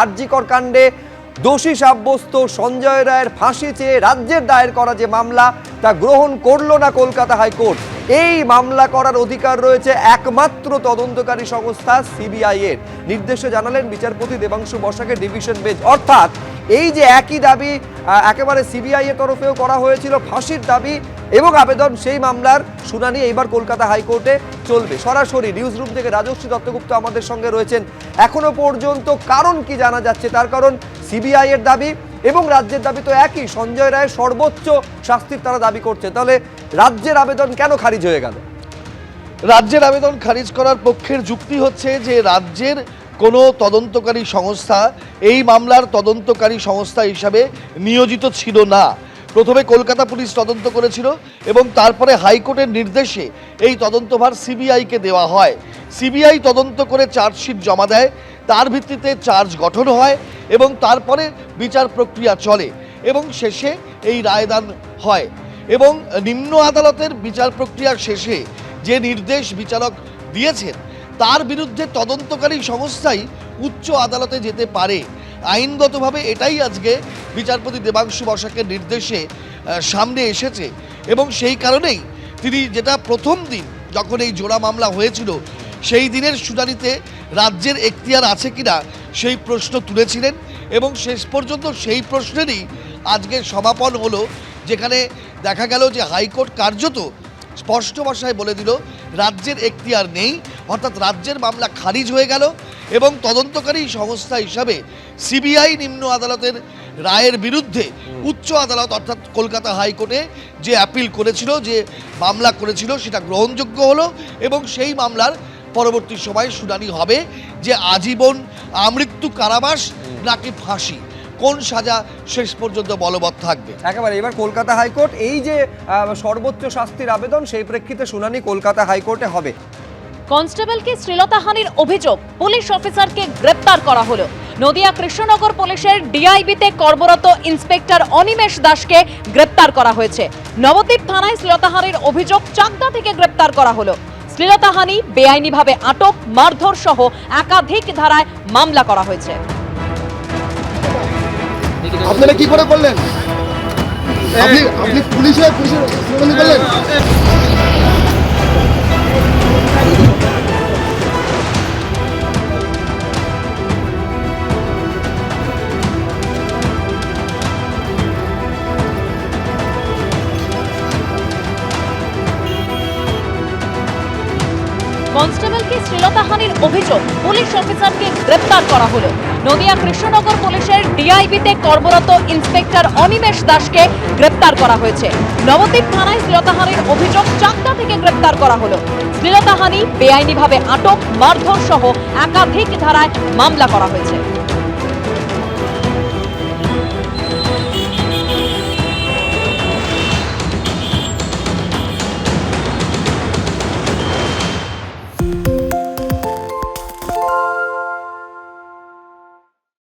আরজিকর কাণ্ডে দোষী সাব্যস্ত সঞ্জয় রায়ের ফাঁসি চেয়ে রাজ্যের দায়ের করা যে মামলা, তা গ্রহণ করল না কলকাতা হাইকোর্ট। এই মামলা করার অধিকার রয়েছে একমাত্র তদন্তকারী সংস্থা সিবিআই এর। নির্দেশে জানালেন বিচারপতি দেবাংশু বসাকের ডিভিশন বেঞ্চ। অর্থাৎ এই যে একই দাবি একেবারে সিবিআই এর তরফেও করা হয়েছিল ফাঁসির দাবি এবং আবেদন সেই মামলার শুনানি এইবার কলকাতা হাইকোর্টে চলবে। সরাসরি নিউজ রুম থেকে রাজশ্রী দত্তগুপ্ত আমাদের সঙ্গে রয়েছেন। এখনও পর্যন্ত কারণ কি জানা যাচ্ছে? তার কারণ সিবিআই এর দাবি এবং রাজ্যের দাবি তো একই। সঞ্জয় রায়ের সর্বোচ্চ শাস্তির তারা দাবি করছে। তাহলে রাজ্যের আবেদন কেন খারিজ হয়ে গেল? রাজ্যের আবেদন খারিজ করার পক্ষের যুক্তি হচ্ছে যে রাজ্যের কোনো তদন্তকারী সংস্থা এই মামলার তদন্তকারী সংস্থা হিসাবে নিয়োজিত ছিল না। প্রথমে কলকাতা পুলিশ তদন্ত করেছিল এবং তারপরে হাইকোর্টের নির্দেশে এই তদন্তভার সিবিআইকে দেওয়া হয়। সিবিআই তদন্ত করে চার্জশিট জমা দেয়, তার ভিত্তিতে চার্জ গঠন হয় এবং তারপরে বিচার প্রক্রিয়া চলে এবং শেষে এই রায়দান হয় এবং নিম্ন আদালতের বিচার প্রক্রিয়ার শেষে যে নির্দেশ বিচারক দিয়েছেন, তার বিরুদ্ধে তদন্তকারী সংস্থাই উচ্চ আদালতে যেতে পারে। আইনগতভাবে এটাই আজকে বিচারপতি দেবাংশু বসাকের নির্দেশে সামনে এসেছে এবং সেই কারণেই তিনি যেটা প্রথম দিন যখন এই জোড়া মামলা হয়েছিল, সেই দিনের শুনানিতে রাজ্যের এখতিয়ার আছে কিনা সেই প্রশ্ন তুলেছিলেন এবং শেষ পর্যন্ত সেই প্রশ্নেরই আজকে সমাপন হলো, যেখানে দেখা গেল যে হাইকোর্ট কার্যত স্পষ্ট ভাষায় বলে দিল, রাজ্যের এখতিয়ার নেই, অর্থাৎ রাজ্যের মামলা খারিজ হয়ে গেল এবং তদন্তকারী সংস্থা হিসাবে সিবিআই নিম্ন আদালতের রায়ের বিরুদ্ধে উচ্চ আদালত অর্থাৎ কলকাতা হাইকোর্টে যে অ্যাপিল করেছিল যে মামলা করেছিল সেটা গ্রহণযোগ্য হলো এবং সেই মামলার পরবর্তী সময়ে শুনানি হবে যে আজীবন আমৃত্যু কারাবাস নাকি ফাঁসি। কোন সাজা শেষ পর্যন্ত বলবৎ থাকবে? একেবারে এবার কলকাতা হাইকোর্ট এই যে সর্বোচ্চ শাস্তির আবেদন সেই প্রেক্ষিতে শুনানি কলকাতা হাইকোর্টে হবে। কনস্টেবলকে শ্লীলতাহানির অভিযোগ পুলিশ অফিসারকে গ্রেপ্তার করা হলো। নদিয়া কৃষ্ণনগর পুলিশের ডিআইবিতে কর্মরত ইন্সপেক্টর অনিমেষ দাসকে গ্রেপ্তার করা হয়েছে। নবদ্বীপ থানায় শ্লীলতাহানির অভিযোগ চাকদা থেকে গ্রেপ্তার করা হলো। শ্লীলতাহানি বেআইনিভাবে আটক, মারধর সহ একাধিক ধারায় মামলা করা হয়েছে। আপনারা কি করে করলেন? আপনি আপনি পুলিশ পুলিশের করলেন শ্লীলতাহানির অভিযোগ পুলিশ অফিসারকে গ্রেপ্তার করা হল। নদিয়া কৃষ্ণনগর পুলিশের ডিআইবিতে কর্মরত ইন্সপেক্টর অনিমেষ দাসকে গ্রেপ্তার করা হয়েছে। নবদ্বীপ থানায় শ্লীলতাহানির অভিযোগ চাকদা থেকে গ্রেপ্তার করা হলো। শ্লীলতাহানি বেআইনিভাবে আটক মারধর সহ একাধিক ধারায় মামলা করা হয়েছে।